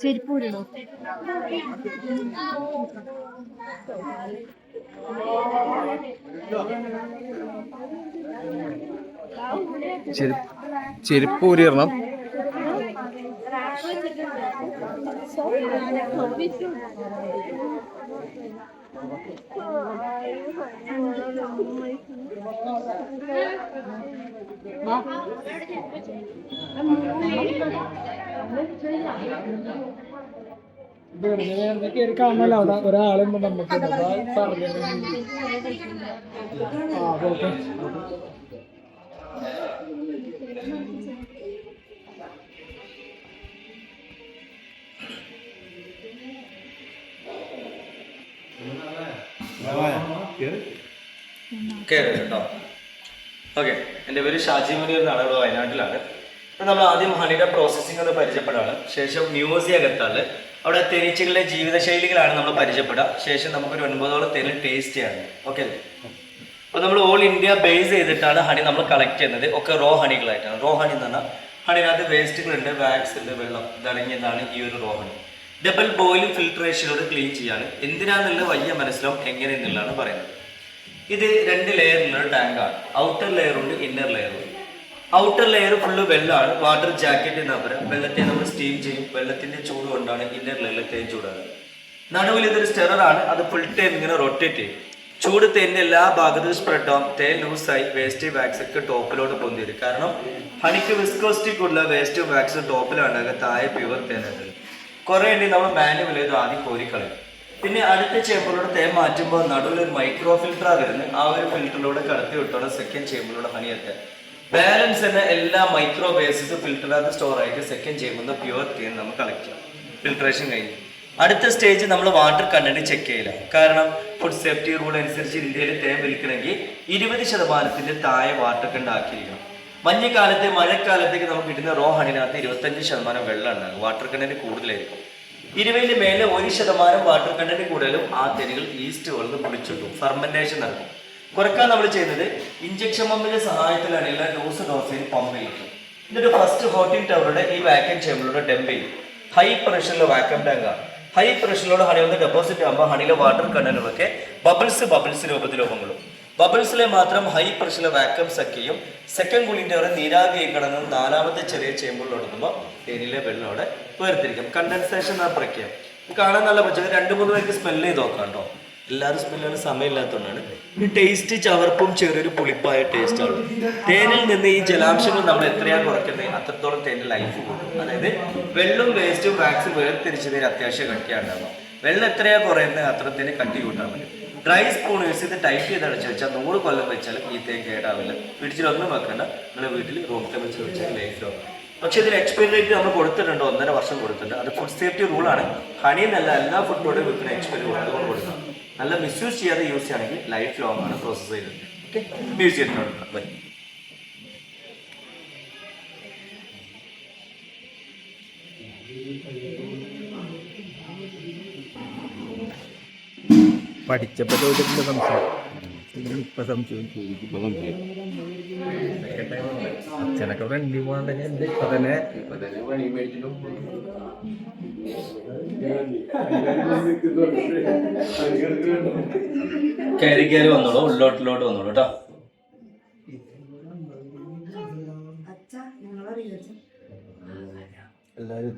ചെരിപ്പൂരിടോ ചെരുപ്പ് ഊരിയിടണം കയറി കാണാനല്ലോ അവിടെ ഒരാളുണ്ട് നമുക്ക്. ആ കേട്ടോ. ഓക്കെ. എന്റെ പേര് ഷാജി ഒരു ഇവിടെ വയനാട്ടിലാണ്. ഇപ്പം നമ്മൾ ആദ്യം ഹണിയുടെ പ്രോസസ്സിംഗ് ഒന്ന് പരിചയപ്പെടാണ് ശേഷം മ്യൂസിയം എത്താൽ അവിടെ തേനീച്ചകളുടെ ജീവിതശൈലികളാണ് നമ്മൾ പരിചയപ്പെടുക. ശേഷം നമുക്കൊരു ഒൻപതോളം തേന് ടേസ്റ്റ് ചെയ്യാണ് ഓക്കെ അപ്പോൾ നമ്മൾ ഓൾ ഇന്ത്യ ബേസ് ചെയ്തിട്ടാണ് ഹണി നമ്മൾ കളക്ട് ചെയ്യുന്നത്. ഒക്കെ റോ ഹണികളായിട്ടാണ്. റോ ഹണി എന്ന് പറഞ്ഞാൽ ഹണിനകത്ത് വേസ്റ്റുകളുണ്ട് വാക്സ് ഉണ്ട് വെള്ളം ഇതടങ്ങിയതാണ് ഈ ഒരു റോ ഹണി. ഡബിൾ ബോയിൽ ഫിൽട്രേഷനോട് ക്ലീൻ ചെയ്യാണ്. എന്തിനാന്നുള്ള വലിയ മനസ്സിലാവും എങ്ങനെയെന്നുള്ളതാണ് പറയുന്നത്. ഇത് രണ്ട് ലെയറിലുള്ള ടാങ്കാണ് ഔട്ടർ ലെയർ ഉണ്ട് ഇന്നർ ലെയർ ഉണ്ട്. ഔട്ടർ ലെയർ ഫുള്ള് വെള്ളമാണ് വാട്ടർ ജാക്കറ്റ് എന്ന് പറയാം വെള്ളത്തെ നമ്മൾ സ്റ്റീം ചെയ്യും. വെള്ളത്തിന്റെ ചൂട് കൊണ്ടാണ് ഇന്നർ ലെയറിൽ ചൂടാണ് നടുവിൽ ഇതൊരു സ്റ്റെററാണ് അത് ഫുൾ ടൈം ഇങ്ങനെ റൊട്ടേറ്റ് ചെയ്യും. ചൂട് തേന്റെ എല്ലാ ഭാഗത്തും സ്പ്രെഡ് ആവും. തേൻ ലൂസായി വേസ്റ്റ് വാക്സ് ഒക്കെ ടോപ്പിലോട്ട് പൊന്തി വരും കാരണം ഹണിക്ക് വിസ്കോസ്റ്റിക് ഉള്ള വേസ്റ്റ് വാക്സ് ടോപ്പിലാണ്. താഴെ പ്യുവർ തേനായിട്ട് കുറെ ഉണ്ടെങ്കിൽ നമ്മൾ മാനുവൽ ചെയ്ത് ആദ്യം കോരിക്കളയും പിന്നെ അടുത്ത ചേമ്പറിലൂടെ തേൻ മാറ്റുമ്പോൾ നടുവിൽ ഒരു മൈക്രോ ഫിൽട്ടർ വരുന്നത്. ആ ഒരു ഫിൽറ്ററിലൂടെ കടത്തി വിട്ടോടെ സെക്കൻഡ് ചേമ്പറിലൂടെ ഹണി എത്താൻ ബാലൻസ് തന്നെ എല്ലാ മൈക്രോ ബേസിസ് ഫിൽറ്ററിനകത്ത് സ്റ്റോർ ആയിട്ട് സെക്കൻഡ് ചെയ്യുമ്പോൾ പ്യുവർ തേൻ നമുക്ക് കളക്ട് ചെയ്യാം ഫിൽട്രേഷൻ കഴിഞ്ഞു. അടുത്ത സ്റ്റേജ് നമ്മൾ വാട്ടർ കണ്ടന്റ് ചെക്ക് ചെയ്യില്ല കാരണം ഫുഡ് സേഫ്റ്റി റൂൾ അനുസരിച്ച് ഇന്ത്യയിൽ തേൻ വിൽക്കണമെങ്കിൽ ഇരുപത് ശതമാനത്തിന്റെ താഴെ വാട്ടർ കണ്ട് ആക്കിയിരിക്കണം മഞ്ഞക്കാലത്ത് മഴക്കാലത്തേക്ക് നമുക്ക് കിട്ടുന്ന റോ ഹണിനകത്ത് ഇരുപത്തഞ്ച് ശതമാനം വെള്ളം ഉണ്ടാകും. വാട്ടർ കണ്ടന്റ് കൂടുതലായിരിക്കും. ഇരുപതിന് മേലെ ഒരു ശതമാനം വാട്ടർ കണ്ടന്റ് കൂടുതലും ആ തേനുകൾ ഈസ്റ്റ് വളർന്ന് കുളിച്ചിട്ടും ഫെർമെന്റേഷൻ നടക്കും. കുറയ്ക്കാൻ നമ്മൾ ചെയ്യുന്നത് ഇഞ്ചക്ഷൻ പമ്പിന്റെ സഹായത്തിലാണ് എല്ലാ ഡോസ് ഡോസേജ് പമ്പ് ചെയ്യുന്നത് എന്നിട്ട് ഫസ്റ്റ് ഹോട്ടിംഗ് ടവറുടെ ഈ വാക്യം ചേമ്പറിലൂടെ ഡംപ് ചെയ്യും ഹൈ പ്രഷറിലെ വാക്യം ടാങ്കാണ് ഹൈ പ്രഷറിലൂടെ ഹണി വന്ന് ഡെപ്പോസിറ്റ് ആകുമ്പോൾ ഹണിയിലെ വാട്ടർ കണ്ണനുകളൊക്കെ ബബിൾസ് ബബിൾസ് രൂപത്തിൽ രൂപങ്ങളും ബബിൾസിലെ മാത്രം ഹൈ പ്രഷറിലെ വാക്യം സഖ്യയും സെക്കൻഡ് കൂളിന്റെ അവിടെ നീരാവിയായി കടന്ന് നാലാമത്തെ ചെറിയ ചേമ്പറിൽ ഒടുക്കുമ്പോൾ തേനിലെ വെള്ളം അവിടെ വേർതിരിക്കും. കണ്ടൻസേഷൻ ആ പ്രക്രിയ. കാണാൻ നല്ല പച്ചക്കറി രണ്ട് മൂന്ന് പേർക്ക് സ്മെല്ല് ചെയ്ത് നോക്കാം കേട്ടോ. എല്ലാവരും സ്മെല്ലാണ് സമയമില്ലാത്തതുകൊണ്ടാണ്. ഈ ടേസ്റ്റ് ചവർപ്പും ചെറിയൊരു പുളിപ്പായ ടേസ്റ്റാണ് തേനിൽ നിന്ന് ഈ ജലാംശങ്ങൾ നമ്മൾ എത്രയാണ് കുറയ്ക്കുന്നത്? അത്രത്തോളം തേനിൽ ലൈഫ് കൂടും. അതായത് വെള്ളം വേസ്റ്റും വാക്സും വേർതിരിച്ചതിന് അത്യാവശ്യം കട്ടിയാണ്ടാവുക വെള്ളം എത്രയാണ് കുറയുന്നത്? അത്രത്തിന് കട്ടി കൂട്ടാൻ പറ്റും. ഡ്രൈ സ്പൂൺ യൂസ് ചെയ്ത് ടൈപ്പ് ചെയ്ത് അടച്ചു വെച്ചാൽ നൂറ് കൊല്ലം വെച്ചാലും ഈ തേൻ കേടാവില്ല. ഫ്രിഡ്ജിലൊന്നും വെക്കണ്ട. നിങ്ങളെ വീട്ടിൽ റൂം ടെമ്പറേച്ചർ വെച്ചാൽ ലൈഫിലോ പക്ഷെ ഇതിന് എക്സ്പയറി നമ്മൾ കൊടുത്തിട്ടുണ്ട്. ഒന്നര വർഷം കൊടുത്തിട്ടുണ്ട്. അത് ഫുഡ് സേഫ്റ്റി റൂളാണ് ഹണി എന്നല്ല എല്ലാ ഫുഡ് പ്രോഡക്റ്റ് വിൽക്കുന്ന എക്സ്പയറി അതുകൊണ്ട് കൊടുക്കണം നല്ല മിസ്യൂസ് ചെയ്യാതെ യൂസ് ചെയ്യുകയാണെങ്കിൽ ലൈഫ് ലോങ് ആണ് പ്രോസസ്സ് ചെയ്യുന്നത് ഓക്കെ യൂസ് ചെയ്തിട്ടുണ്ട്. ബൈ പഠിച്ചപ്പോ ചോദിച്ചിട്ടുണ്ട് സംശയം ഇപ്പൊ സംശയം അച്ഛനൊക്കെ ഫ്രണ്ട്ലി പോകണ്ടെങ്കിൽ എന്റെ ഇപ്പൊ തന്നെ? കയറി കയറി വന്നോളൂ ഉള്ളോട്ടിലോട്ട് വന്നോളൂ കേട്ടോ. എല്ലാരും.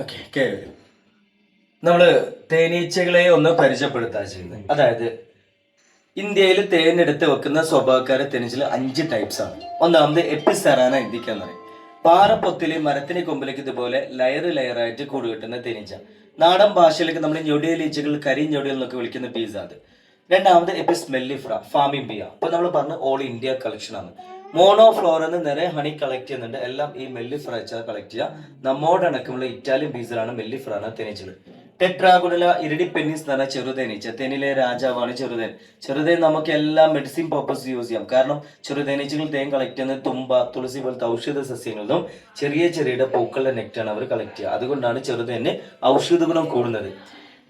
ഓക്കെ കേൾക്കും. നമ്മൾ തേനീച്ചകളെ ഒന്ന് പരിചയപ്പെടുത്താൻ ചെയ്യുന്നത്. അതായത് ഇന്ത്യയിൽ തേനെടുത്ത് വെക്കുന്ന സ്വഭാവക്കാരെ തേനീച്ചകൾ അഞ്ച് ടൈപ്സ് ആണ്. ഒന്നാമത് എപ്പിസെറാന ഇന്ത്യയ്ക്ക് എന്ന് പറയും. പാറപ്പൊത്തിൽ മരത്തിന് കൊമ്പിലേക്ക് ഇതുപോലെ ലെയർ ലെയറായിട്ട് കൂടു കൂട് കിട്ടുന്ന തേനീച്ച. നാടൻ ഭാഷയിലേക്ക് നമ്മൾ ഞൊടിയലീച്ചകൾ കരി ഞൊടിയൽ എന്നൊക്കെ വിളിക്കുന്ന പീസ് അത്. രണ്ടാമത് എപ്പിസ് മെല്ലിഫ്ര ഫാമിംബിയ. അപ്പൊ നമ്മൾ പറഞ്ഞ ഓൾ ഇന്ത്യ കളക്ഷൻ ആണ് മോണോ ഫ്ലോർ എന്ന് നിറയെ ഹണി കളക്ട് ചെയ്യുന്നുണ്ട്. എല്ലാം ഈ മെല്ലിഫ്ര വെച്ചാൽ കളക്ട് ചെയ്യുക. നമ്മോട് അടക്കമുള്ള ഇറ്റാലിയൻ ബീസിലാണ് മെല്ലിഫ്രാന തേനീച്ചകൾ ടെട്രാഗുഡല ഇരടി പെന്നിസ് എന്ന് പറഞ്ഞ ചെറുതേനീച്ച തേനിലെ രാജാവാണ് ചെറുതേൻ. ചെറുതേൻ നമുക്ക് എല്ലാ മെഡിസിൻ പർപ്പസ് യൂസ് ചെയ്യാം. കാരണം ചെറുതേനീച്ചകൾ തേൻ കളക്ട് ചെയ്യുന്നത് തുമ്പ തുളസി പോലത്തെ ഔഷധ സസ്യങ്ങളിലും ചെറിയ ചെറിയ പൂക്കളുടെ നെക്റ്റാണ് അവർ കളക്ട് ചെയ്യുക. അതുകൊണ്ടാണ് ചെറുതേന് ഔഷധ ഗുണം കൂടുന്നത്.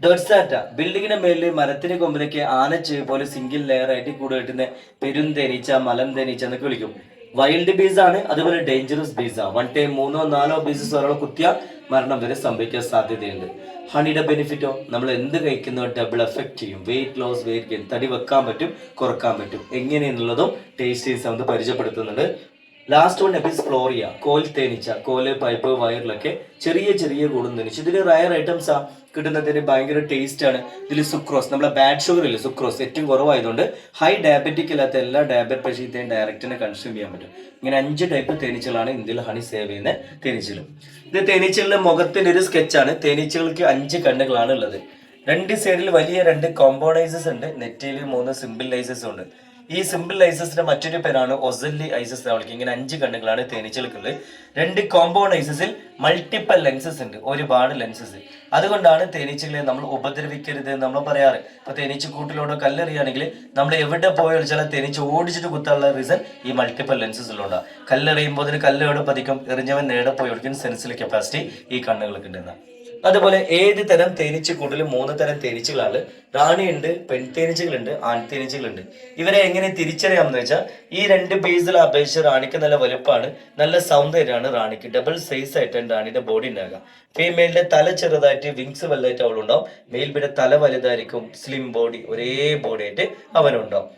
ഡോട്ട്സാറ്റ ബിൽഡിങ്ങിന്റെ മേലിൽ മരത്തിന് കൊമ്പിലേക്ക് ആനച്ച് പോലെ സിംഗിൾ ലെയർ ആയിട്ട് കൂടെ കിട്ടുന്ന പെരുന്തേനീച്ച മലം തേനീച്ച എന്നൊക്കെ വിളിക്കും. വൈൽഡ് ബീസ് ആണ് അതുപോലെ ഡേഞ്ചറസ് ബീസ് ആണ്. വൺ ടൈം മൂന്നോ നാലോ ബീസസ് ഒരാളെ കുത്തിയ മരണം വരെ സംഭവിക്കാൻ സാധ്യതയുണ്ട്. ഹണിയുടെ ബെനിഫിറ്റോ നമ്മൾ എന്ത് കഴിക്കുന്നോ ഡബിൾ എഫക്ട് ചെയ്യും. വെയിറ്റ് ലോസ് വെയിറ്റ് ഗെയിൻ തടി വെക്കാൻ പറ്റും കുറയ്ക്കാൻ പറ്റും. എങ്ങനെയെന്നുള്ളതും ടേസ്റ്റീസ് നമുക്ക് പരിചയപ്പെടുത്തുന്നുണ്ട്. ലാസ്റ്റ് വൺ എപ്പിസ് ഫ്ലോറിയ കോൽ തേനിച്ച കോൽ പൈപ്പ് വയറിലൊക്കെ ചെറിയ ചെറിയ കൂടും തേനീച്ച. ഇതിൽ റയർ ഐറ്റംസ് ആ കിട്ടുന്നതിന് ഭയങ്കര ടേസ്റ്റ് ആണ്. ഇതിൽ സുക്രോസ് നമ്മളെ ബാഡ് ഷുഗർ ഇല്ല സുക്രോസ് ഏറ്റവും കുറവായതുകൊണ്ട് ഹൈ ഡയബറ്റിക് ഇല്ലാത്ത എല്ലാ ഡയബറ്റ് പേഷ്യന്റെയും ഡയറക്റ്റിനെ കൺസ്യൂം ചെയ്യാൻ പറ്റും. ഇങ്ങനെ അഞ്ച് ടൈപ്പ് തേനീച്ചകളാണ് ഇന്ത്യയിൽ ഹണി സേവ് ചെയ്യുന്ന തേനീച്ചകൾ ഇത് തേനീച്ചകളുടെ മുഖത്തിന്റെ ഒരു സ്കെച്ചാണ് തേനീച്ചകൾക്ക് അഞ്ച് കണ്ണുകളാണ് ഉള്ളത്. രണ്ട് സൈഡിൽ വലിയ രണ്ട് കോമ്പോണൈസസ് ഉണ്ട്. നെറ്റിയിൽ മൂന്ന് സിമ്പിൾ ലൈസസ് ഉണ്ട് ഈ സിമ്പിൾ ഐസസിന്റെ മറ്റൊരു പേരാണ് ഒസല്ലി ഐസസ് വിളിക്കുക ഇങ്ങനെ അഞ്ച് കണ്ണുകളാണ് തേനീച്ചകൾക്കുള്ളത് രണ്ട് കോമ്പൗണ്ട് ഐസസിൽ മൾട്ടിപ്പൽ ലെൻസസ് ഉണ്ട്. ഒരുപാട് ലെൻസസ് അതുകൊണ്ടാണ് തേനീച്ചകളെ നമ്മൾ ഉപദ്രവിക്കരുത് എന്ന് നമ്മൾ പറയാറ്. ഇപ്പൊ തേനീച്ച കൂട്ടിലൂടെ കല്ലെറിയാണെങ്കിൽ നമ്മൾ എവിടെ പോയാൽ ചില തേനീച്ച ഓടിച്ചിട്ട് കുത്താനുള്ള റീസൺ ഈ മൾട്ടിപ്പൽ ലെൻസസ് ഉള്ളതാണ് കല്ലെറിയുമ്പോൾ അതിന് കല്ല് എവിടെ പതിക്കും? എറിഞ്ഞവൻ നേടെ പോയി? ഒടുക്കുന്ന സെൻസിലെ കപ്പാസിറ്റി ഈ കണ്ണുകൾക്ക് ഉണ്ടെന്നാണ് അതുപോലെ ഏത് തരം തേനീച്ച കൂട്ടിലും മൂന്ന് തരം തേനീച്ചകളാണ്. റാണിയുണ്ട് പെൺതേനീച്ചകളുണ്ട് ആൺതേനീച്ചകളുണ്ട്. ഇവരെ എങ്ങനെ തിരിച്ചറിയാമെന്ന് വെച്ചാൽ ഈ രണ്ട് ബേസിൽ അപേക്ഷിച്ച് റാണിക്ക് നല്ല വലുപ്പമാണ് നല്ല സൗന്ദര്യമാണ് റാണിക്ക്. ഡബിൾ സൈസ് ആയിട്ടാണ് റാണിയുടെ ബോഡി ഉണ്ടാകുക ഫീമെയിലിന്റെ തല ചെറുതായിട്ട് വിങ്സ് വലുതായിട്ട് അവളുണ്ടാവും. മെയിൽ പിന്നെ തല വലുതായിരിക്കും സ്ലിം ബോഡി ഒരേ ബോഡി ആയിട്ട് അവനുണ്ടാവും.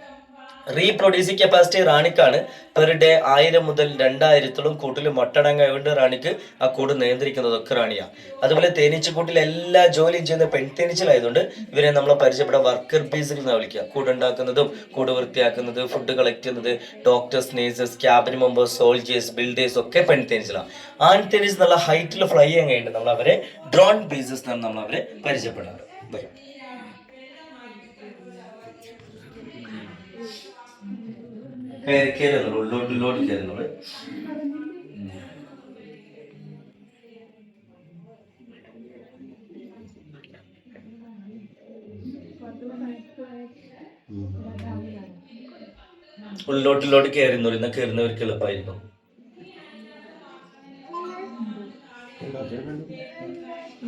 റീപ്രൊഡ്യൂസിംഗ് കപ്പാസിറ്റി റാണിക്കാണ്. പെർ ഡേ ആയിരം മുതൽ രണ്ടായിരത്തോളം കൂട്ടിൽ മൊട്ടടങ്ങായതുകൊണ്ട് റാണിക്ക് ആ കൂട് നിയന്ത്രിക്കുന്നതൊക്കെ റാണിയാണ് അതുപോലെ തേനീച്ചക്കൂട്ടിൽ എല്ലാ ജോലിയും ചെയ്യുന്ന പെൺതേനീച്ചലായതുകൊണ്ട് ഇവരെ നമ്മൾ പരിചയപ്പെട്ട വർക്കർ ബീസിൽ നിന്ന് വിളിക്കുക. കൂടുണ്ടാക്കുന്നതും കൂട് വൃത്തിയാക്കുന്നത് ഫുഡ് കളക്ട് ചെയ്യുന്നത് doctors nurses cabin members soldiers builders ഒക്കെ പെൺതേനീച്ചലാണ് ആൺ തേനീച്ച് നല്ല ഹൈറ്റിൽ ഫ്ലൈ ചെയ്യാൻ കഴിയുന്നുണ്ട് നമ്മൾ അവരെ ഡ്രോൺ ബീസസ് നമ്മൾ അവരെ പരിചയപ്പെടാറ് വരും. കയറി കയറുന്നുള്ളൂ ഉള്ളോട്ട് ഉള്ളോട്ട് കയറുന്നുള്ളൂ ഉള്ളോട്ടിലോട്ട് കയറുന്നു ഇന്ന് കയറുന്നവർക്ക് എളുപ്പമായിരിക്കും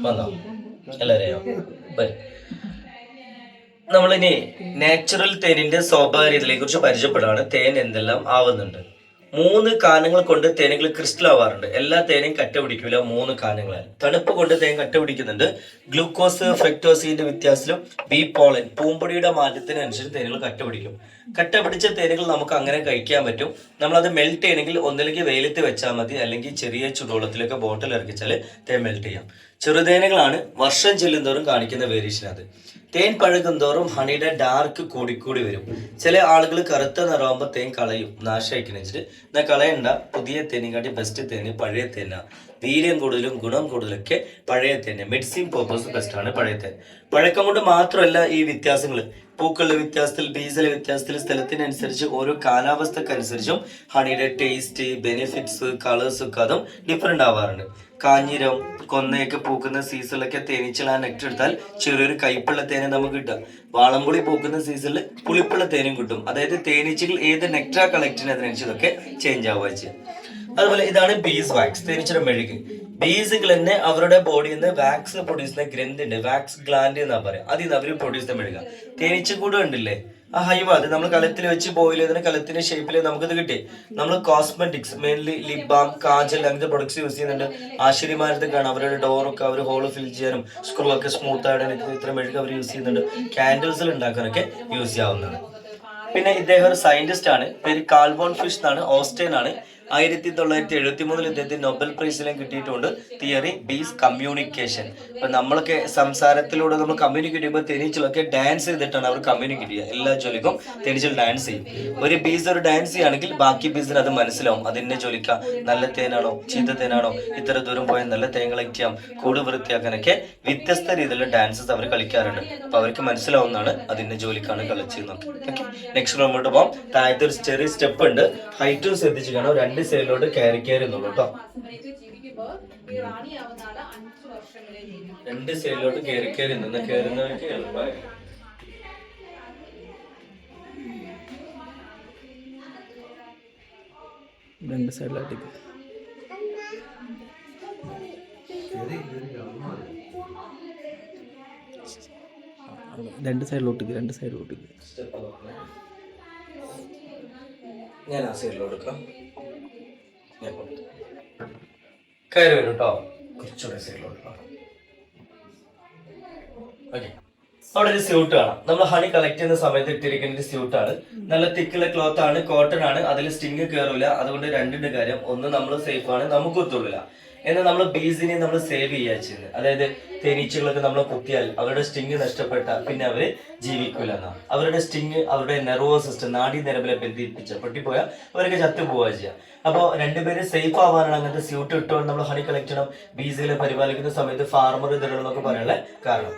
വന്നോ? എല്ലാരെയോ വരും. നമ്മളിനി നാച്ചുറൽ തേനിന്റെ സ്വാഭാവികതയെ കുറിച്ച് പരിചയപ്പെടാണ് തേൻ എന്തെല്ലാം ആവുന്നുണ്ട്? മൂന്ന് കാനങ്ങൾ കൊണ്ട് തേനുകൾ ക്രിസ്റ്റൽ ആവാറുണ്ട്. എല്ലാ തേനയും കട്ട പിടിക്കില്ല മൂന്ന് കാനങ്ങളാണ് തണുപ്പ് കൊണ്ട് തേൻ കട്ട പിടിക്കുന്നുണ്ട് ഗ്ലൂക്കോസ് ഫ്രക്ടോസിന്റെ വ്യത്യാസത്തിലും ബി പോളൻ പൂമ്പൊടിയുടെ മാറ്റത്തിനനുസരിച്ച് തേനുകൾ കട്ട പിടിക്കും കട്ട പിടിച്ച തേനുകൾ നമുക്ക് അങ്ങനെ കഴിക്കാൻ പറ്റും. നമ്മൾ അത് മെൽറ്റ് ചെയ്യണമെങ്കിൽ ഒന്നിലേക്ക് വെയിലത്ത് വെച്ചാൽ മതി. അല്ലെങ്കിൽ ചെറിയ ചുടുവെള്ളത്തിലൊക്കെ ബോട്ടിൽ ഇറക്കിച്ചാൽ തേൻ മെൽറ്റ് ചെയ്യാം. ചെറുതേനുകളാണ് വർഷം ചെല്ലുന്തോറും കാണിക്കുന്ന വേരിയേഷൻ അത് തേൻ പഴകും തോറും ഹണിയുടെ ഡാർക്ക് കൂടിക്കൂടി വരും. ചില ആളുകൾ കറുത്ത നിറമാകുമ്പോൾ തേൻ കളയും നാശമാക്കി എന്നാൽ കളയണ്ട പുതിയ തേനിക്കാട്ടി ബെസ്റ്റ് തേന് പഴയ തേന. വീര്യം കൂടുതലും ഗുണം കൂടുതലൊക്കെ പഴയ തേന് മെഡിസിൻ പർപ്പസ് ആണ് പഴയ തേൻ പഴക്കം കൊണ്ട് മാത്രമല്ല ഈ വ്യത്യാസങ്ങൾ. പൂക്കളുടെ വ്യത്യാസത്തിൽ ബീസിലെ വ്യത്യാസത്തിൽ സ്ഥലത്തിനനുസരിച്ച് ഓരോ കാലാവസ്ഥക്കനുസരിച്ചും ഹണിയുടെ ടേസ്റ്റ് ബെനിഫിറ്റ്സ് കളേഴ്സ് ഒക്കെ അതും ഡിഫറെന്റ് ആവാറുണ്ട്. കാഞ്ഞിരം കൊന്നയൊക്കെ പൂക്കുന്ന സീസണിലൊക്കെ തേനീച്ചകൾ ആ എടുത്താൽ ചെറിയൊരു കൈപ്പുള്ള തേനെ നമുക്ക് കിട്ടാം വാളംപുളി പൂക്കുന്ന സീസണിൽ പുളിപ്പുള്ള തേനും കിട്ടും. അതായത് തേനീച്ചകൾ ഏത് നെക്ടർ കളക്ട് അതിനനുസരിച്ചതൊക്കെ ചേഞ്ച് ആവുക അതുപോലെ ഇതാണ് ബീസ് വാക്സ് തേനീച്ചയുടെ മെഴുക്. ബീസുകൾ തന്നെ അവരുടെ ബോഡിയിൽ നിന്ന് വാക്സ് പ്രൊഡ്യൂസ് ചെയ്യുന്ന ഗ്രന്ഥി ഉണ്ട്. വാക്സ് ഗ്ലാൻഡ് എന്നാ പറയാം. അതിൽ നിന്ന് അവർ പ്രൊഡ്യൂസ് ചെയ്യുന്ന മെഴുക. തേനീച്ചക്കൂട് ഉണ്ടല്ലേ ആ ഹൈവ അത് നമ്മൾ കലത്തിൽ വെച്ച് ബോയിൽ ചെയ്തതിന് കലത്തിന്റെ ഷേപ്പിൽ നമുക്കിത് കിട്ടി. നമ്മൾ cosmetics mainly lip balm kajal അങ്ങനത്തെ പ്രൊഡക്ട്സ് യൂസ് ചെയ്യുന്നുണ്ട്. ആശുരിമാരത്തെ കാണാം അവരുടെ ഡോറൊക്കെ അവർ ഹോൾ ഫിൽ ചെയ്യാനും സ്ക്രൂ ഒക്കെ സ്മൂത്ത് ആയിട്ട് ഇത്ര മെഴുക അവർ യൂസ് ചെയ്യുന്നുണ്ട്. കാൻഡിൽസിൽ ഉണ്ടാക്കാനൊക്കെ യൂസ് ചെയ്യാവുന്നതാണ്. പിന്നെ ഇദ്ദേഹം ഒരു സയന്റിസ്റ്റ് ആണ്. പേര് കാൽബോൺ ഫിഷ് എന്നാണ്. ഓസ്റ്റേൻ ആണ്. ആയിരത്തി തൊള്ളായിരത്തി എഴുപത്തി മൂന്നിൽ ഇദ്ദേഹത്തിന് നൊബൽ പ്രൈസിലും കിട്ടിയിട്ടുണ്ട്. Theory base communication. ഇപ്പൊ നമ്മളൊക്കെ സംസാരത്തിലൂടെ നമ്മൾ കമ്മ്യൂണിക്കേറ്റ് ചെയ്യുമ്പോൾ തേനീച്ചലൊക്കെ ഡാൻസ് ചെയ്തിട്ടാണ് അവർ കമ്മ്യൂണിക്കേറ്റ് ചെയ്യുക. എല്ലാ ജോലിക്കും തേനീച്ചൽ ഡാൻസ് ചെയ്യും. ഒരു ബീസ് ഒരു ഡാൻസ് ചെയ്യുകയാണെങ്കിൽ ബാക്കി ബീസിന് അത് മനസ്സിലാവും. അതിനെ ജോലിക്ക? നല്ല തേനാണോ? ചീത്ത തേനാണോ? ഇത്ര ദൂരം പോയാൽ നല്ല തേൻ ചെയ്യാം കൂട് വൃത്തിയാക്കാനൊക്കെ വ്യത്യസ്ത രീതിയിലുള്ള ഡാൻസസ് അവർ കളിക്കാറുണ്ട്. അപ്പൊ അവർക്ക് മനസ്സിലാവുന്നതാണ് അതിന്റെ ജോലിക്കാണ് കളിച്ചത് നെക്സ്റ്റ് മുന്നോട്ട് പോകാം താഴത്തെ ഒരു ചെറിയ സ്റ്റെപ്പ് ഉണ്ട്. ഹൈറ്റും ശ്രദ്ധിച്ചു കാണാം രണ്ട് സൈഡിലോട്ട് കയറി കയറി എന്നുള്ളൂ കേട്ടോ. രണ്ട് സൈഡിലോട്ട് കയറി കയറി നിന്ന് കയറുന്നവർക്ക് എളുപ്പമായി. രണ്ട് സൈഡിലായിട്ട് രണ്ട് സൈഡിലോട്ട് രണ്ട് സൈഡിലോട്ട് ഞാൻ ആ സൈഡിലോട്ട്. കയറി വരും കേട്ടോ കുറച്ചുകൂടെ സൈഡിലോട്ട് ഓക്കെ അവിടെ ഒരു സ്യൂട്ട് കാണാം. നമ്മൾ ഹണി കളക്ട് ചെയ്യുന്ന സമയത്ത് ഇട്ടിരിക്കുന്ന ഒരു സ്യൂട്ടാണ് നല്ല തിക്കുള്ള ക്ലോത്ത് ആണ് കോട്ടൺ ആണ്. അതിൽ സ്റ്റിങ് കയറില്ല അതുകൊണ്ട് രണ്ടിന്റെ കാര്യം ഒന്ന് നമ്മൾ സേഫ് ആണ് നമുക്ക് കുത്തുള്ളില്ല എന്നാൽ നമ്മൾ ബീസിനെ നമ്മൾ സേവ് ചെയ്യുക ചെയ്യുന്നത് അതായത് തേനീച്ചകളൊക്കെ നമ്മൾ കുത്തിയാൽ അവരുടെ സ്റ്റിങ് നഷ്ടപ്പെട്ട പിന്നെ അവർ ജീവിക്കില്ല എന്നാ അവരുടെ സ്റ്റിങ് അവരുടെ നെർവസ് സിസ്റ്റം നാഡി നരമ്പിലെ ബന്ധിപ്പിച്ച. പൊട്ടിപ്പോയാൽ അവരൊക്കെ ചത്തു പോവുക ചെയ്യുക അപ്പോൾ രണ്ടുപേരും സേഫ് ആവാനാണ് അങ്ങനത്തെ സ്യൂട്ട് ഇട്ടുകൊണ്ട് നമ്മൾ ഹണി കളക്ട് ചെയ്യണം. ബീസുകളെ പരിപാലിക്കുന്ന സമയത്ത് ഫാർമർ ഇതിടണം എന്നൊക്കെ പറയാനുള്ള കാരണം.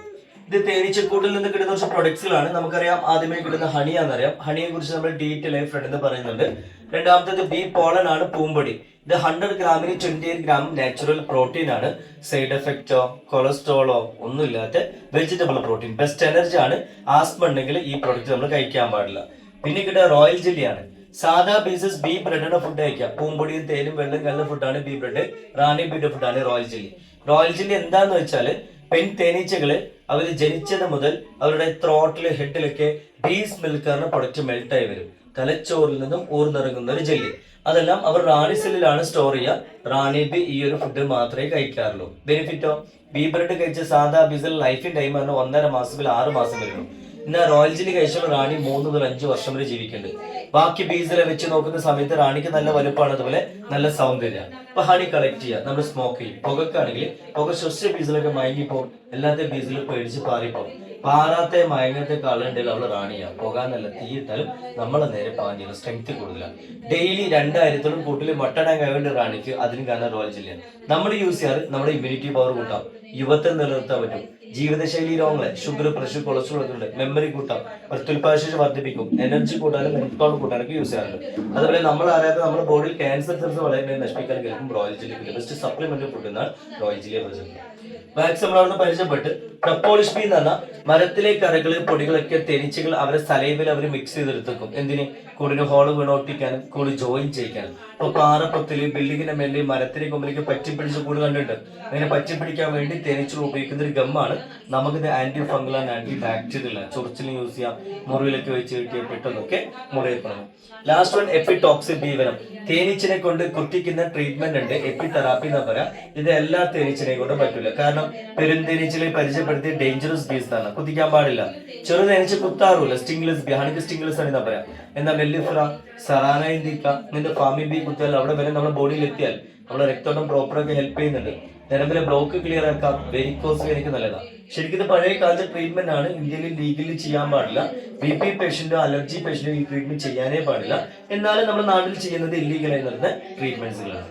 ഇത് തേനീച്ചക്കൂട്ടിൽ നിന്ന് കിട്ടുന്ന കുറച്ച് പ്രൊഡക്ട്സുകളാണ് നമുക്കറിയാം ആദ്യമേ കിട്ടുന്ന ഹണിയാണെന്നറിയാം ഹണിയെ കുറിച്ച് നമ്മൾ ഡീറ്റെയിൽ ആയി ഫ്രണ്ട് പറയുന്നുണ്ട്. രണ്ടാമത്തേത് ബി പോളൻ ആണ് പൂമ്പൊടി. ഇത് ഹൺഡ്രഡ് ഗ്രാമിന് twenty eight gram natural protein ആണ്. സൈഡ് എഫക്റ്റോ കൊളസ്ട്രോളോ ഒന്നുമില്ലാത്ത വെജിറ്റബിൾ പ്രോട്ടീൻ ബെസ്റ്റ് എനർജി ആണ്. ആസ്മ ഉണ്ടെങ്കിൽ ഈ പ്രോഡക്റ്റ് നമ്മൾ കഴിക്കാൻ പാടില്ല. പിന്നെ കിട്ടുക റോയൽ ജെല്ലിയാണ് സാധാ ബേസിസ് ബീ ബ്രെഡിന്റെ ഫുഡ് കഴിക്കാം പൂമ്പൊടിയും തേനും വെള്ളം കല്ലും ഫുഡാണ് ബീ ബ്രെഡ് റാണി ബീഡ് ഫുഡാണ് റോയൽ ജെല്ലി റോയൽ ജെല്ലി എന്താന്ന് വെച്ചാൽ പെൺ തേനീച്ചകൾ അവർ ജനിച്ചത് മുതൽ അവരുടെ ത്രോട്ടിൽ ഹെഡിലൊക്കെ ബീസ് മിൽക്ക് എന്ന പ്രൊഡക്റ്റ് മെൽട്ടായി വരും. തലച്ചോറിൽ നിന്നും ഊർന്നിറങ്ങുന്ന ഒരു ജെല്ലി. അതെല്ലാം അവർ റാണി സെല്ലിലാണ് സ്റ്റോർ ചെയ്യുക. റാണി ബി ഈ ഒരു ഫുഡ് മാത്രമേ കഴിക്കാറുള്ളൂ. ബെനിഫിറ്റോ ബീ ബ്രെഡ് കഴിച്ച സാധാ ബിസിൽ ലൈഫിൻ ടൈം പറഞ്ഞാൽ ഒന്നര മാസത്തിൽ ആറ് മാസം വരുള്ളൂ എന്നാൽ റോയൽ ജെല്ലി കഴിച്ചുള്ള റാണി മൂന്ന് മുതൽ അഞ്ച് വർഷം വരെ ജീവിക്കുന്നുണ്ട്. ബാക്കി ബീസിലെ വെച്ച് നോക്കുന്ന സമയത്ത് റാണിക്ക് നല്ല വലുപ്പമാണ് അതുപോലെ നല്ല സൗന്ദര്യം. അപ്പൊ ഹണി കളക്ട് ചെയ്യുക. നമ്മൾ സ്മോക്ക് ചെയ്യും പുകക്കാണെങ്കിൽ പുക ശ്വസിച്ച ബീസിലൊക്കെ മയങ്ങിപ്പോ എല്ലാത്തെ ബീസിലും പേടിച്ച് പാറിപ്പോവും. പാറാത്തെ മയങ്ങത്തെ കളുണ്ടെങ്കിൽ അവൾ റാണിയാ. പോകാന്നല്ല തീയിട്ടാലും നമ്മളെ നേരെ പാഞ്ഞില്ല സ്ട്രെങ്ത് കൂടുതലാണ് ഡെയിലി രണ്ടായിരത്തോളം കൂട്ടിൽ മട്ടടാൻ കഴിവേണ്ട റാണിക്ക് അതിന് കാരണം റോയൽ ജില്ലയാണ് നമ്മൾ യൂസ് ചെയ്യാറ് നമ്മുടെ ഇമ്മ്യൂണിറ്റി പവർ കൂട്ടാം. യുവത്വം നിലനിർത്താൻ പറ്റും. ജീവിതശൈലി രോഗങ്ങളെ ഷുഗർ പ്രഷർ കൊളസ്ട്രോൾ ഒക്കെ ഉണ്ട് മെമ്മറി കൂട്ടാം. പ്രത്യുൽപാദശേഷി വർദ്ധിപ്പിക്കും. എനർജി കൂട്ടാനും മെന്റോൺ കൂട്ടാനൊക്കെ യൂസ് ചെയ്യാറുണ്ട് അതുപോലെ നമ്മൾ അറിയാതെ നമ്മുടെ ബോഡിയിൽ ക്യാൻസർ സെൽസ് വളരെ നശിപ്പിക്കാൻ കേൾക്കും റോയൽ ജില്ലയ്ക്ക് ബെസ്റ്റ് സപ്ലിമെന്റ് ഫുഡ് എന്നാണ് റോയൽ ജില്ലയെ പരിചയം മാക്സ് നമ്മളവിടെ പരിചയപ്പെട്ട് പ്രപ്പോളിഷ് ബി എന്ന് പറഞ്ഞാൽ മരത്തിലെ കറകൾ പൊടികളൊക്കെ തെനിച്ചുകൾ അവരെ സലൈവിൽ അവർ മിക്സ് ചെയ്തെടുത്തേക്കും. എന്തിന്? കൂടുതൽ ഹോൾ വീണോട്ടിക്കാനും കൂടുതൽ ജോയിൻ ചെയ്യിക്കാനും. ഇപ്പൊ പാറപ്പത്തിൽ ബിൽഡിങ്ങിന്റെ മേലെ മരത്തിലെ കൊമ്പിലേക്ക് പറ്റിപ്പിടിച്ച് കൂട് കണ്ടിട്ട് അങ്ങനെ പറ്റിപ്പിടിക്കാൻ വേണ്ടി തേനീച്ചകൾ ഉപയോഗിക്കുന്ന ഒരു ഗമ്മാണ്. നമുക്കിത് anti fungal and anti bacterial ചൊറിച്ചിൽ യൂസ് ചെയ്യാം മുറിവിലൊക്കെ വെച്ച് കിട്ടിയ പെട്ടെന്നൊക്കെ മുറിയപ്പെടണം ലാസ്റ്റ് വൺ എപ്പിടോക്സിൻ ബീവനം തേനീച്ചിനെ കൊണ്ട് കുത്തിക്കുന്ന ട്രീറ്റ്മെന്റ് ഉണ്ട്. എപ്പി തെറാപ്പി എന്ന് പറയാം. ഇത് എല്ലാ തേനീച്ചിനെയും കൊണ്ട് പറ്റില്ല കാരണം പെരുന്തേനീച്ചകളെ പരിചയപ്പെടുത്തിയ ഡേഞ്ചറസ് ബീസ് ആണ്. കുത്തിക്കാൻ പാടില്ല. ചെറു തേനീച്ച കുത്താറില്ല സ്റ്റിംഗ്ലെസ് ബി ഹണിക്ക് സ്റ്റിംഗ്ലെസ് ആണ് എന്താ പറയാ. എന്നാൽ മെല്ലിഫ്ര സറാന ഇന്ത്യക്ക ഫാമി ബി കുത്തിയാൽ അവിടെ വരെ നമ്മുടെ ബോഡിയിൽ എത്തിയാൽ നമ്മുടെ രക്തോട്ടം പ്രോപ്പറൊക്കെ ഹെൽപ്പ് ചെയ്യുന്നുണ്ട്. നിലവിലെ ബ്ലോക്ക് ക്ലിയർ ആക്കാം. വെരിക്കോസ് എനിക്ക് നല്ലതാണ് ശരിക്കും ഇത് പഴയ കാലത്തെ ട്രീറ്റ്മെന്റ് ആണ്. ഇന്ത്യയിൽ ലീഗലി ചെയ്യാൻ പാടില്ല. ബി പി പേഷ്യന്റോ അലർജി പേഷ്യന്റോ ഈ ട്രീറ്റ്മെന്റ് ചെയ്യാനേ പാടില്ല. എന്നാലും നമ്മുടെ നാട്ടിൽ ചെയ്യുന്നത് ഇല്ലീഗലായി നടന്ന ട്രീറ്റ്മെന്റ്സുകളാണ്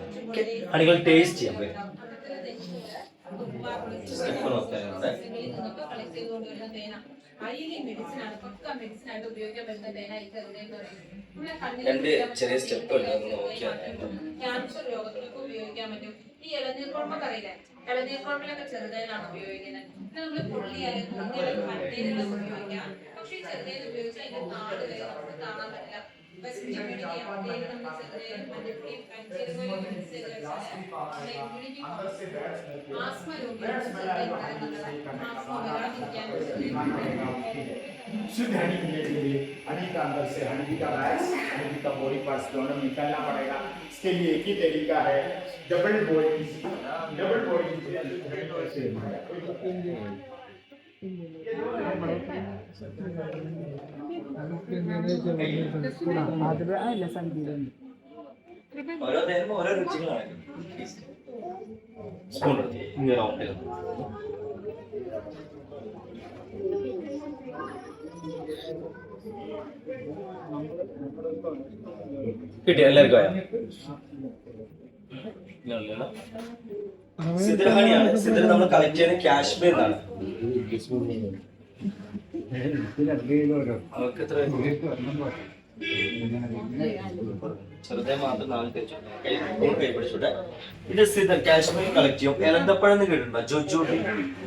അണികൾ ടേസ്റ്റ് ചെയ്യാൻ പറ്റും സ്റ്റെപ്പ് നോക്കാനുണ്ട് കളക്ട് ചെയ്തുകൊണ്ടുവരുന്ന തേന. ഹൈലി മെഡിസിൻ ആണ് പക്ക മെഡിസിൻ ആയിട്ട് ഉപയോഗിക്കാൻ പറ്റുന്ന തേന ഈ എന്ന് പറയുന്നത്. ക്യാൻസർ രോഗത്തിനൊക്കെ ഉപയോഗിക്കാൻ പറ്റും. ഈ ഇളനീർക്കുഴമ്പൊക്കെ അറിയില്ലേ ഇളനീർക്കുഴമ്പിലൊക്കെ ചെറുതേനാണ് ഉപയോഗിക്കുന്നത്. നമ്മൾ പുള്ളിയായാലും കുഞ്ഞായാലും മറ്റേതിലൊക്കെ ഉപയോഗിക്കാം. പക്ഷേ ഈ ചെറുതേൻ ഉപയോഗിച്ചാൽ അതിന്റെ നാട് വരെ നമുക്ക് കാണാൻ പറ്റില്ല. शुद्ध हनी मिलने के लिए हनी का अंदर से हनी का राइस हनी का बोरी पास दोनों निकालना पड़ेगा इसके लिए एक ही तरीका है डबल बोरी डबल बोरी से ഓരോ നേരം ഓരോ രുചികളാണ് സ്പൂൺ ഇങ്ങനെ റൗണ്ടിൽ കിട്ടി എല്ലാവർക്കും ആയോ. സിദ്രഹണിയാണ് സിദ്ര നമ്മൾ കളക്ട് ചെയ്യുന്നത് കാശ്മീർ നിന്നാണ് അവർക്ക് എത്ര ചെറുതെ മാത്രം നാല് തേച്ചു കൈ മൂന്ന് കൈ പിടിച്ചോട്ടെ ഇത് സിദർ കാശ്മീർ കളക്ട് ചെയ്യും. എലന്തപ്പഴം എന്ന് കേട്ടിട്ടുണ്ടോ? ജോജോബി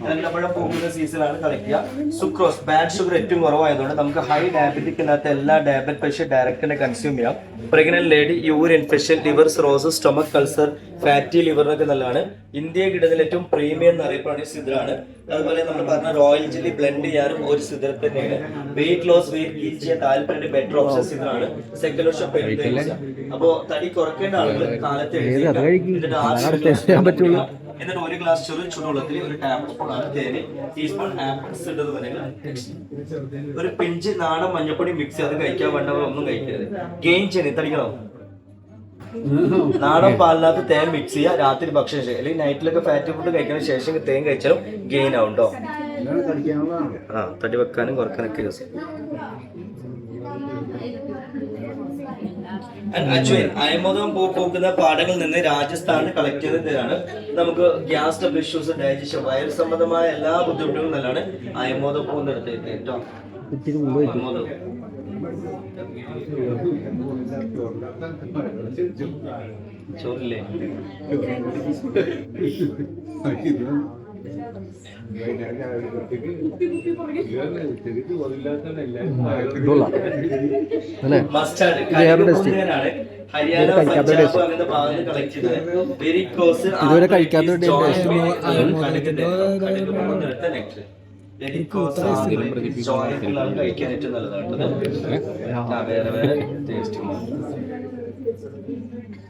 എലന്തപ്പഴം പോകുന്ന സീസണിലാണ് കളക്ട് ചെയ്യുക. സുക്രോസ് ബാഡ് ഷുഗർ ഏറ്റവും കുറവായതുകൊണ്ട് നമുക്ക് ഹൈ ഡയബറ്റിക് ഇല്ലാത്ത എല്ലാ ഡയബറ്റ് പേഷ്യൻ ഡയറക്റ്റ് കൺസ്യൂം ചെയ്യാം. Pregnant lady urine infection liver cirrhosis stomach ulcer fatty ലിവറിനൊക്കെ നല്ലതാണ്. ഇന്ത്യ കിട്ടുന്നതിൽ ഏറ്റവും പ്രീമിയം എന്നറിയപ്പെടുന്ന സിദ്രാണ് അതുപോലെ നമ്മൾ പറഞ്ഞ റോയൽ ജെല്ലി ബ്ലെൻഡ് ചെയ്യാനും ഒരു സിദ്ര തന്നെയാണ്. വെയിറ്റ് ലോസ് വെയിറ്റ് ഗെയിൻ ചെയ്യാൻ താല്പര്യം ബെറ്റർ ഓപ്ഷൻ സിദ്രാണ് സെക്കൻഡ് വർഷം അപ്പോ തടി കുറയ്ക്കേണ്ട ആളുകൾ കാലത്തെ. എന്നിട്ട് ഒരു ഗ്ലാസ് ചെറു ചൂടുവെള്ളത്തിൽ ഒരു ടാപ്പ് സ്പൂണാണ് തേന്. ടീസ്പൂൺ ആപ്പിൾസ് ഇട്ടത് പറയുന്നത് ഒരു പിഞ്ച് നാടൻ മഞ്ഞപ്പൊടി മിക്സ് ചെയ്ത് കഴിക്കാൻ വേണ്ടവർ ഒന്നും കഴിക്കരുത്. ഗെയിൻ ചെയ്യണം തടിക്കണോ നാടൻ പാലിനകത്ത് തേൻ മിക്സ് ചെയ്യുക രാത്രി ഭക്ഷണം ചെയ്യുക അല്ലെങ്കിൽ നൈറ്റിലൊക്കെ ഫാറ്റ് ഫുഡ് കഴിക്കുന്ന ശേഷം തേൻ കഴിച്ചാലും ഗെയിൻ ആവും കേട്ടോ ആ തടി വെക്കാനും കുറക്കാനൊക്കെ യൂസ് അശ്വിൻ അയമോദം പൂ പൂക്കുന്ന പാടങ്ങളിൽ നിന്ന് രാജസ്ഥാനിൽ കളക്ട് ചെയ്തതാണ് നമുക്ക് ഗ്യാസ് ട്രബിൾ ഇഷ്യൂസ് ഡൈജഷൻ വയർ സംബന്ധമായ എല്ലാ ബുദ്ധിമുട്ടുകളും നല്ലതാണ് അയമോദ പൂ നിർത്തിയിട്ട് കേട്ടോ. ചോറില്ലേ? ഇതുവരെ കഴിക്കാത്ത. കഴിക്കാൻ ഏറ്റവും നല്ലതാണ് വേറെ വേറെ ടേസ്റ്റ്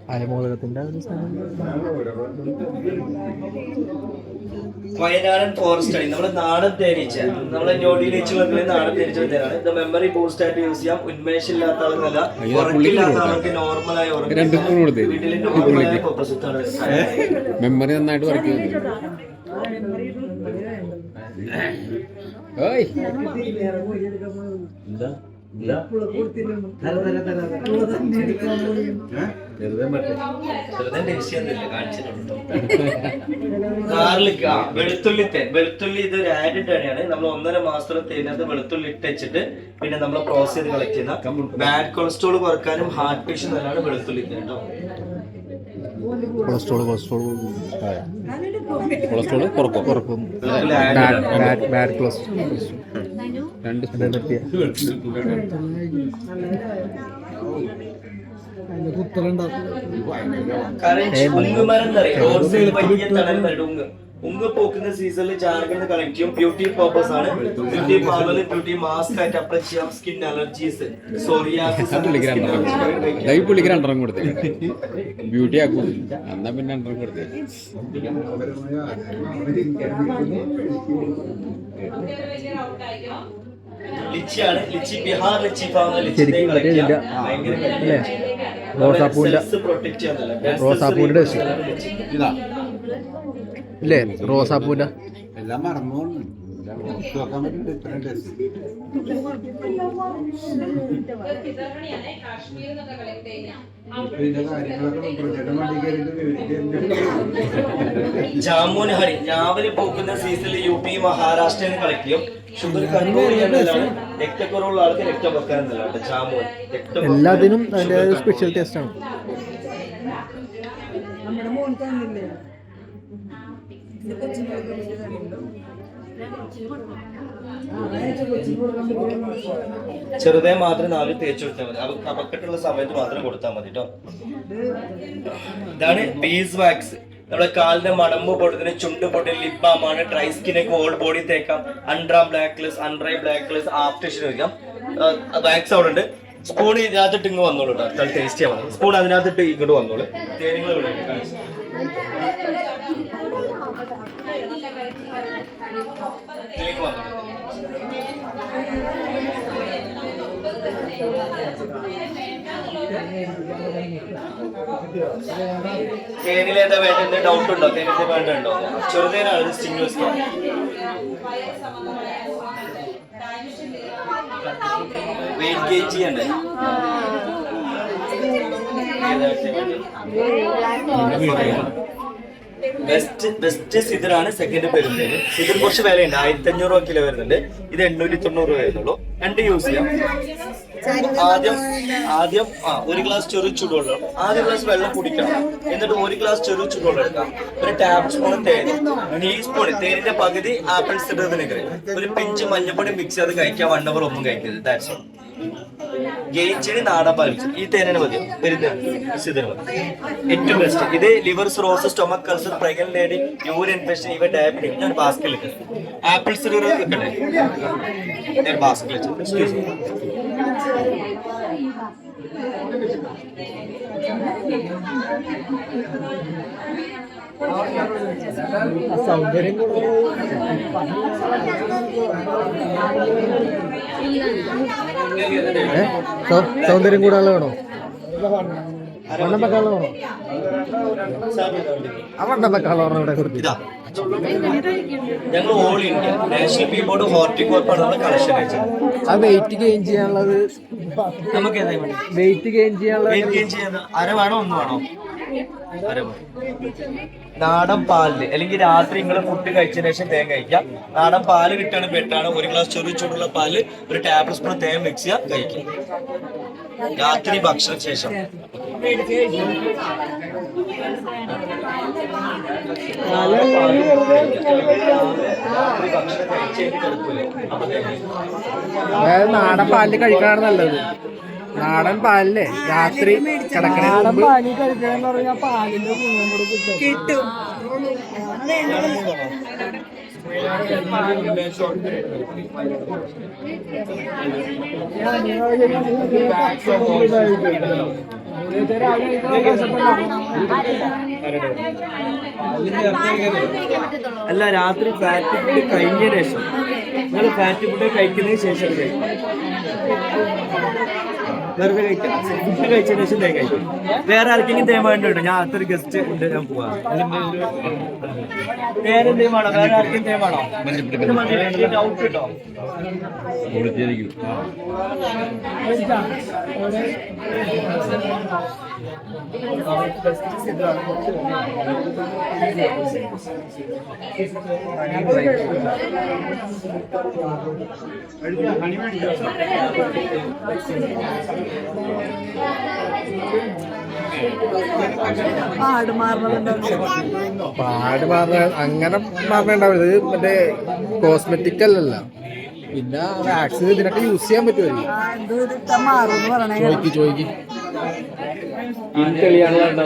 അയമോദകത്തിന്റെ ഒരു സാധനം വയനാടൻ ഫോറസ്റ്റ് ആണ് നമ്മുടെ നാടൻ തേനീച്ച നമ്മളെ ഞൊടിയിൽ വെച്ച് വെക്കുന്ന നാടൻ തേനീച്ച തേനാണ് ഇത് മെമ്മറി ബൂസ്റ്റ് ആയിട്ട് യൂസ് ചെയ്യാം ഉന്മേഷം ഇല്ലാത്ത ആളുകളല്ല ഉറക്കില്ലാത്ത ആൾക്ക് നോർമലായി കൊടുത്തേ. വീട്ടിൽ നോർമലായ പൊപ്പസിത്താണ് മെമ്മറി നന്നായിട്ട് വർക്ക് ചെയ്യുന്നു ഓയ് വെറുതെ കാണിച്ചിട്ടുണ്ട്? ഗാർലിക് ആ വെളുത്തുള്ളി തേൻ വെളുത്തുള്ളി ഇത് ഒരു ആഡഡ് തന്നെയാണ്. നമ്മൾ ഒന്നര മാസത്തോളം തേനകത്ത് വെളുത്തുള്ളി ഇട്ട് വെച്ചിട്ട് പിന്നെ നമ്മൾ പ്രോസസ് ചെയ്ത് കളക്ട് ചെയ്യുന്ന ബാഡ് കൊളസ്ട്രോൾ കുറക്കാനും ഹാർട്ട് പേഷ്യൻ നല്ലതാണ് വെളുത്തുള്ളി തേൻ കേട്ടോ. കൊളസ്ട്രോൾ കൊളസ്ട്രോൾ കൊളസ്ട്രോൾ കുറക്കും. കുറക്കും. ബാഡ് ആണ്. കൊളസ്ട്രോൾ രണ്ട് തണൽ മരം ഉങ്ങ്. ഉങ്ങ് പോക്കുന്ന സീസണിൽ ചാണകം കളക്ട് ചെയ്യും. ബ്യൂട്ടി പർപ്പസ് ആണ്. ബ്യൂട്ടി പാർലർ ബ്യൂട്ടി മാസ്ക് ആയിട്ട് അപ്ലൈ ചെയ്യാം. സ്കിൻ അലർജീസ് സോറിയാസിസ് പുള്ളിക്ക് രണ്ടെണ്ണം കൊടുത്തേ ബ്യൂട്ടി ആക്കും. എന്നാ പിന്നെ രണ്ടെണ്ണം കൊടുത്തേ ലിച്ചിയാണ്. ലിച്ചി ബിഹാർ ലിച്ചി ശരിക്കും ഇതിന്റെ- അല്ലേ? റോസാപ്പൂവിന്റെ- റോസാപ്പൂവിന്റെ ടേസ്റ്റ്. എല്ലാം മറന്നു എല്ലാം ഓർത്തു വെക്കാൻ പറ്റുന്നുണ്ട് ഇത്രയും ടേസ്റ്റ് കാശ്മീരിൽ നിന്നൊക്കെ കളക്ട് ചെയ്യുന്ന ഇതിന്റെ കാര്യങ്ങളൊക്കെ പ്രചരണം വേണ്ടി കയറിയിട്ട് വിവരിക്കുന്നുണ്ട്. ജാമുൻ ഹരി രാവിലെ പോകുന്ന സീസണിൽ യു പി മഹാരാഷ്ട്രയിൽ കളിക്കും. ഷുഗർ രക്തക്കുറവുള്ള ആൾക്ക് ജാമുൻ. എല്ലാത്തിനും അതിന്റെതായ സ്പെഷ്യൽ ടേസ്റ്റ് ആണ്. ചെറുതായി മാത്രം നാല് തേച്ച് കൊടുത്താൽ മതി. അപ്പൊ കപക്കെട്ടുള്ള സമയത്ത് മാത്രം കൊടുത്താൽ മതി കേട്ടോ. ഇതാണ് ബീസ് വാക്സ് നമ്മുടെ കാലിന്റെ മടമ്പ് പൊട്ടത്തിന് ചുണ്ട് പൊടി ലിപ്പാമാണ് ഡ്രൈ സ്കിനൊക്കെ ഓൾ ബോഡി തേക്കാം. അൺഡ്രാം ബ്ലാക്ക്ലെസ് അൺഡ്രൈ ബ്ലാക്ക്ലെസ് ആഫ്റ്റേഷൻ വയ്ക്കാം വാക്സ് അവിടെ ഉണ്ട്. സ്പൂൺ ഇതിനകത്തിട്ട് ഇങ്ങ് വന്നോളൂ കേട്ടോ ടേസ്റ്റ് ചെയ്യാൻ വന്നു സ്പൂൺ അതിനകത്തിട്ട് ഇങ്ങോട്ട് വന്നോളൂ. തേനുകൾ ഉണ്ട്. തേനിൽ വേണ്ടത്? ഡൗട്ട് ഉണ്ടോ? തേനിന്റെ വേണ്ടുണ്ടോ ചെറുതേനാണ് ഇത് സ്റ്റിംഗ്ലസ് വെയിറ്റ് ഗേജ് ചെയ്യണ്ടേ? ബെസ്റ്റ് ബെസ്റ്റ് സിദറാണ് സെക്കൻഡ് പെരുന്തേര് സിദർ കുറച്ച് വിലയുണ്ട്. ആയിരത്തി അഞ്ഞൂറ് രൂപ കിലോ വരുന്നുണ്ട്. ഇത് എണ്ണൂറ്റി തൊണ്ണൂറ് രൂപ വരുന്നുള്ളൂ. രണ്ട് യൂസ് ചെയ്യാം. ആദ്യം ആദ്യം ആ ഒരു ഗ്ലാസ് ചെറു ചൂടുവെള്ളം. ആദ്യം ഗ്ലാസ് വെള്ളം കുടിക്കണം. എന്നിട്ട് ഒരു ഗ്ലാസ് ചെറു ചൂടുവെള്ളം എടുക്കാം. ഒരു ടേബിൾ സ്പൂൺ തേന് ടീസ്പൂൺ തേനിന്റെ പകുതി ആപ്പിൾ സിഡർ വിനെഗർ ഒരു പിഞ്ച് മഞ്ഞപ്പൊടി മിക്സ് ചെയ്ത് കഴിക്കാം. വൺ അവർ ഒന്നും കഴിക്കരുത്. ദാറ്റ്സ് ഓൾ ഗെയിച്ചിന് നാടൻ പാലിച്ച് ഈ തേനിന് മതി. വരുന്ന ഏറ്റവും ബെസ്റ്റ് ഇത് liver cirrhosis stomach ulcer pregnant lady urine infection ഇവ ഡയബറ്റിക് ഞാൻ ബാസ്കറ്റിൽ ആപ്പിൾ സിഡർ കിട്ടണേ ബാസ്കറ്റിൽ സൗന്ദര്യം സൗന്ദര്യം കൂടാതെ വേണോ? വണ്ണം വെക്കാനുള്ള വേണോ ആ വണ്ണം വെക്കാനുള്ള ഇവിടെ കൊടുത്തു ഇതാ ഞങ്ങൾ ഓൾ ഇന്ത്യ നാഷണൽ പീബോർഡ് ഹോർട്ടിക്കോർപ്പാണ് നമ്മുടെ കളക്ഷൻ അയച്ചത് ആ വെയിറ്റ് ഗെയിൻ ചെയ്യാനുള്ളത് നമുക്ക്? വെയിറ്റ് ഗെയിൻ ചെയ്യാനുള്ളത് വെയിറ്റ് ഗെയിൻ ചെയ്യാൻ അര വേണോ ഒന്ന് വേണോ നാടൻ പാലിൽ അല്ലെങ്കിൽ രാത്രി നിങ്ങൾ ഫുഡ് കഴിച്ചതിന് ശേഷം തേൻ കഴിക്കാം നാടൻ പാൽ കിട്ടുകയാണ് ബെറ്റാണ് ഒരു ഗ്ലാസ് ചെറു ചൂടുള്ള പാൽ ഒരു ടേബിൾ സ്പൂൺ തേൻ മിക്സ് ചെയ്യുക കഴിക്കാം രാത്രി ഭക്ഷണ ശേഷം. അതായത് നാടൻ പാലിൽ കഴിക്കാനാണ് നല്ലത്. നാടൻ പാലില്ലേ രാത്രി കിടക്കണ നാടൻ പാലിൽ കഴിക്കണമെന്ന് പറഞ്ഞാൽ പാലിന്റെ ഗുണം കൂടി കിട്ടും. അല്ല രാത്രി ഫാറ്റ് ഫുഡ് കഴിഞ്ഞ ശേഷം. നിങ്ങൾ ഫാറ്റ് ഫുഡ് കഴിക്കുന്നതിന് ശേഷം കഴിക്കും. വെറുതെ കഴിക്കാം ഫുഡ് കഴിച്ചതിന് ശേഷം തേൻ കഴിക്കും. വേറെ ആർക്കെങ്കിലും തേൻ വേണ്ടിട്ടോ ഞാൻ അടുത്തൊരു ഗസ്റ്റ് ഉണ്ട് ഞാൻ പോവാ. വേണോ? വേറെ ആർക്കും തേൻ വേണോ? ഡൗട്ട് പാട് മാറ അങ്ങനെ മാറണ്ടാവില്ല ഇത് മറ്റേ കോസ്മെറ്റിക് അല്ലല്ല. പിന്നെ വാക്സിൻ ഇതിനൊക്കെ യൂസ് ചെയ്യാൻ പറ്റുമായിരിക്കും. ചോദിക്ക് ചോദിക്ക് തെളിയാണല്ലോ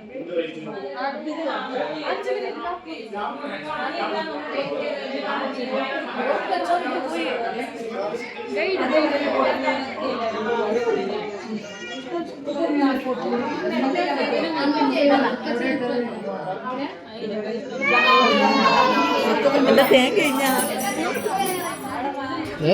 എന്താ തേങ്ങ കഴിഞ്ഞ ഏ?